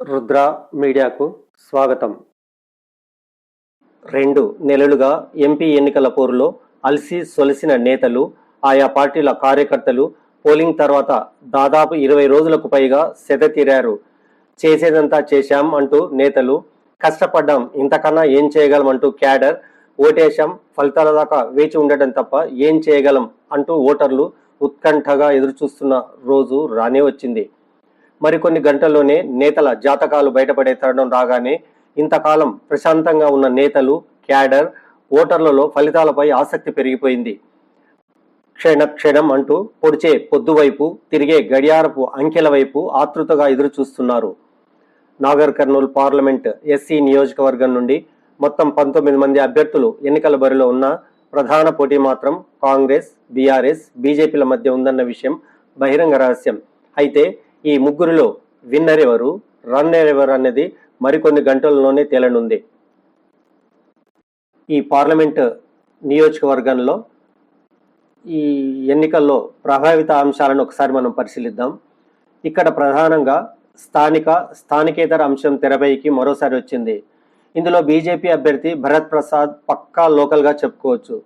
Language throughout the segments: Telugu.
రుద్ర మీడియాకు స్వాగతం. రెండు నెలలుగా ఎంపీ ఎన్నికల పోరులో అలసి సొలసిన నేతలు ఆయా పార్టీల కార్యకర్తలు పోలింగ్ తర్వాత దాదాపు ఇరవై రోజులకు పైగా సెద తీరారు. చేసేదంతా చేశాం అంటూ నేతలు కష్టపడ్డాం ఇంతకన్నా ఏం చేయగలం అంటూ క్యాడర్ ఓటేశాం ఫలితాల దాకా వేచి ఉండటం తప్ప ఏం చేయగలం అంటూ ఓటర్లు ఉత్కంఠగా ఎదురుచూస్తున్న రోజు రానే వచ్చింది. మరికొన్ని గంటల్లోనే నేతల జాతకాలు బయటపడే తరుణం రాగానే ఇంతకాలం ప్రశాంతంగా ఉన్న నేతలు క్యాడర్ ఓటర్లలో ఫలితాలపై ఆసక్తి పెరిగిపోయింది. క్షణ క్షణం అంటూ పొడిచే పొద్దువైపు తిరిగే గడియారపు అంకెల వైపు ఆతృతగా ఎదురు చూస్తున్నారు నాగర్ కర్నూలు పార్లమెంట్ ఎస్సీ నియోజకవర్గం నుండి మొత్తం పంతొమ్మిది మంది అభ్యర్థులు ఎన్నికల బరిలో ఉన్న ప్రధాన పోటీ మాత్రం కాంగ్రెస్ బీఆర్ఎస్ బీజేపీల మధ్య ఉందన్న విషయం బహిరంగ రహస్యం. అయితే ఈ ముగ్గురిలో విన్నర్ ఎవరు రన్నర్ ఎవరు అనేది మరికొన్ని గంటల్లోనే తేలనుంది. ఈ పార్లమెంట్ నియోజకవర్గంలో ఈ ఎన్నికల్లో ప్రభావిత అంశాలను ఒకసారి మనం పరిశీలిద్దాం. ఇక్కడ ప్రధానంగా స్థానిక స్థానికేతర అంశం తెరపైకి మరోసారి వచ్చింది. ఇందులో బీజేపీ అభ్యర్థి భరత్ ప్రసాద్ పక్కా లోకల్గా చెప్పుకోవచ్చు.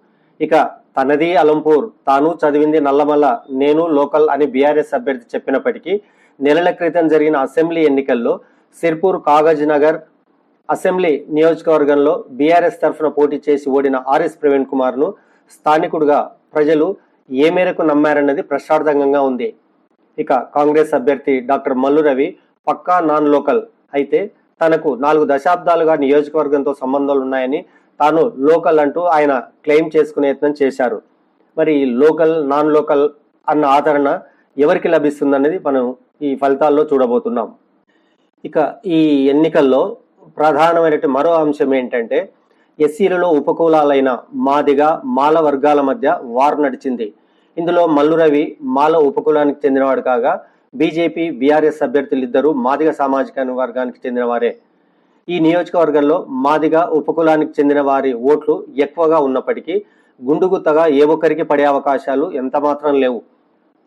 ఇక తనది అలంపూర్ తాను చదివింది నల్లమల్ల నేను లోకల్ అని బీఆర్ఎస్ అభ్యర్థి చెప్పినప్పటికీ నెలల క్రితం జరిగిన అసెంబ్లీ ఎన్నికల్లో సిర్పూర్ కాగజ్ నగర్ అసెంబ్లీ నియోజకవర్గంలో బీఆర్ఎస్ తరఫున పోటీ చేసి ఓడిన ఆర్ఎస్ ప్రవీణ్ కుమార్ను స్థానికుడుగా ప్రజలు ఏ మేరకు నమ్మారన్నది ప్రశ్నార్థకంగా ఉంది. ఇక కాంగ్రెస్ అభ్యర్థి డాక్టర్ మల్లు రవి పక్కా నాన్ లోకల్ అయితే తనకు నాలుగు దశాబ్దాలుగా నియోజకవర్గంతో సంబంధాలు ఉన్నాయని తాను లోకల్ అంటూ ఆయన క్లెయిమ్ చేసుకునే యత్నం చేశారు. మరి ఈ లోకల్ నాన్ లోకల్ అన్న ఆదరణ ఎవరికి లభిస్తుందనేది మనం ఈ ఫలితాల్లో చూడబోతున్నాం. ఇక ఈ ఎన్నికల్లో ప్రధానమైన మరో అంశం ఏంటంటే ఎస్సీలలో ఉపకులాలైన మాదిగ మాల వర్గాల మధ్య వార్ నడిచింది. ఇందులో మల్లురవి మాల ఉపకులానికి చెందినవాడు కాగా బీజేపీ బీఆర్ఎస్ అభ్యర్థులు ఇద్దరు మాదిగ సామాజిక వర్గానికి చెందినవారే. ఈ నియోజకవర్గంలో మాదిగ ఉపకులానికి చెందిన వారి ఓట్లు ఎక్కువగా ఉన్నప్పటికీ గుండుగుత్తగా ఏ ఒక్కరికి పడే అవకాశాలు ఎంత మాత్రం లేవు.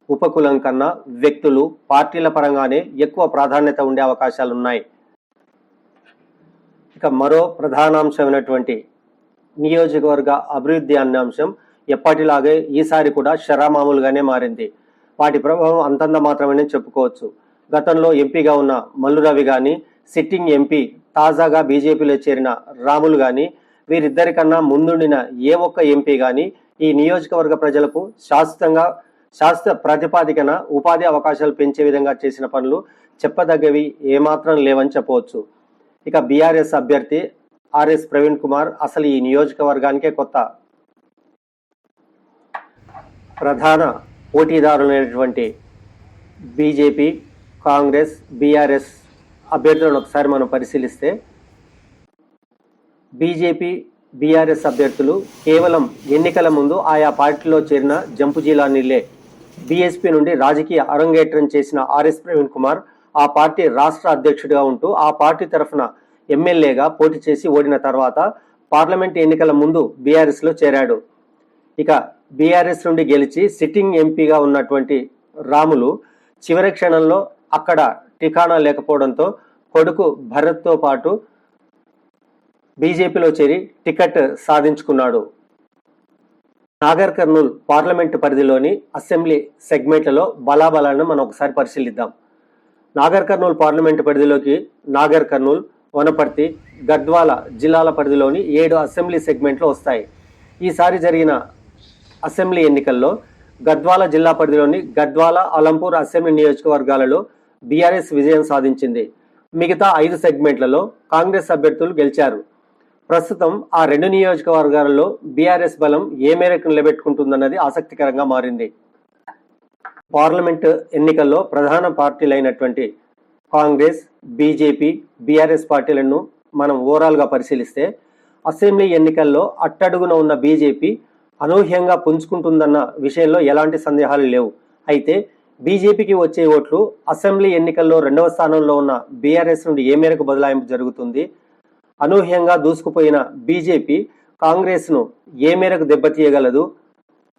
ఉపకులం కన్నా వ్యక్తులు పార్టీల పరంగానే ఎక్కువ ప్రాధాన్యత ఉండే అవకాశాలు ఉన్నాయి ఇక మరో ప్రధానాంశమైనటువంటి నియోజకవర్గ అభివృద్ధి అనే అంశం ఎప్పటిలాగే ఈసారి కూడా శరామామూలుగానే మారింది. వాటి ప్రభావం అంతంత మాత్రమే చెప్పుకోవచ్చు. గతంలో ఎంపీగా ఉన్న మల్లురవి కానీ సిట్టింగ్ ఎంపీ తాజాగా బీజేపీలో చేరిన రాములు కానీ వీరిద్దరికన్నా ముందుండిన ఏ ఒక్క ఎంపీ కానీ ఈ నియోజకవర్గ ప్రజలకు శాశ్వతంగా శాస్త్ర ప్రతిపాదికన ఉపాధి అవకాశాలు పెంచే విధంగా చేసిన పనులు చెప్పదగ్గవి ఏమాత్రం లేవని చెప్పవచ్చు. ఇక బీఆర్ఎస్ అభ్యర్థి ఆర్ఎస్ ప్రవీణ్ కుమార్ అసలు ఈ నియోజకవర్గానికే కొత్త ప్రధాన పోటీదారులైనటువంటి బీజేపీ కాంగ్రెస్ బీఆర్ఎస్ అభ్యర్థులను ఒకసారి మనం పరిశీలిస్తే బీజేపీ బీఆర్ఎస్ అభ్యర్థులు కేవలం ఎన్నికల ముందు ఆయా పార్టీలో చేరిన జంపు జిల్లానిలే బీఎస్పీ నుండి రాజకీయ అరంగేట్రం చేసిన ఆర్ఎస్ ప్రవీణ్ కుమార్ ఆ పార్టీ రాష్ట్ర అధ్యక్షుడిగా ఉంటూ ఆ పార్టీ తరఫున ఎమ్మెల్యేగా పోటీ చేసి ఓడిన తర్వాత పార్లమెంట్ ఎన్నికల ముందు బీఆర్ఎస్లో చేరాడు. ఇక బీఆర్ఎస్ నుండి గెలిచి సిట్టింగ్ ఎంపీగా ఉన్నటువంటి రాములు చివరి క్షణంలో అక్కడ ఠికానా లేకపోవడంతో కొడుకు భరత్తో పాటు బీజేపీలో చేరి టికెట్ సాధించుకున్నాడు. నాగర్ కర్నూల్ పార్లమెంటు పరిధిలోని అసెంబ్లీ సెగ్మెంట్లలో బలాబలాలను మనం ఒకసారి పరిశీలిద్దాం. నాగర్ కర్నూల్ పార్లమెంటు పరిధిలోకి నాగర్ కర్నూల్ వనపర్తి గద్వాల జిల్లాల పరిధిలోని ఏడు అసెంబ్లీ సెగ్మెంట్లు వస్తాయి. ఈసారి జరిగిన అసెంబ్లీ ఎన్నికల్లో గద్వాల జిల్లా పరిధిలోని గద్వాల అలంపూర్ అసెంబ్లీ నియోజకవర్గాలలో బీఆర్ఎస్ విజయం సాధించింది. మిగతా ఐదు సెగ్మెంట్లలో కాంగ్రెస్ అభ్యర్థులు గెలిచారు. ప్రస్తుతం ఆ రెండు నియోజకవర్గాలలో బీఆర్ఎస్ బలం ఏ మేరకు నిలబెట్టుకుంటుందన్నది ఆసక్తికరంగా మారింది. పార్లమెంట్ ఎన్నికల్లో ప్రధాన పార్టీలైనటువంటి కాంగ్రెస్ బీజేపీ బీఆర్ఎస్ పార్టీలను మనం ఓవరాల్గా పరిశీలిస్తే అసెంబ్లీ ఎన్నికల్లో అట్టడుగున ఉన్న బీజేపీ అనూహ్యంగా పుంజుకుంటుందన్న విషయంలో ఎలాంటి సందేహాలు లేవు. అయితే బీజేపీకి వచ్చే ఓట్లు అసెంబ్లీ ఎన్నికల్లో రెండవ స్థానంలో ఉన్న బీఆర్ఎస్ నుండి ఏ మేరకు బదలాయింపు జరుగుతుంది? అనూహ్యంగా దూసుకుపోయిన బీజేపీ కాంగ్రెస్ను ఏ మేరకు దెబ్బతీయగలదు?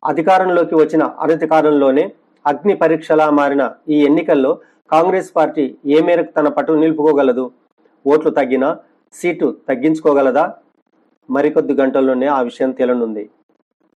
అధికారంలోకి వచ్చిన అనతి కాలంలోనే అగ్ని పరీక్షలా మారిన ఈ ఎన్నికల్లో కాంగ్రెస్ పార్టీ ఏ మేరకు తన పట్టు నిలుపుకోగలదు? ఓట్లు తగ్గినా సీటు తగ్గించుకోగలదా? మరికొద్ది గంటల్లోనే ఆ విషయం తేలనుంది.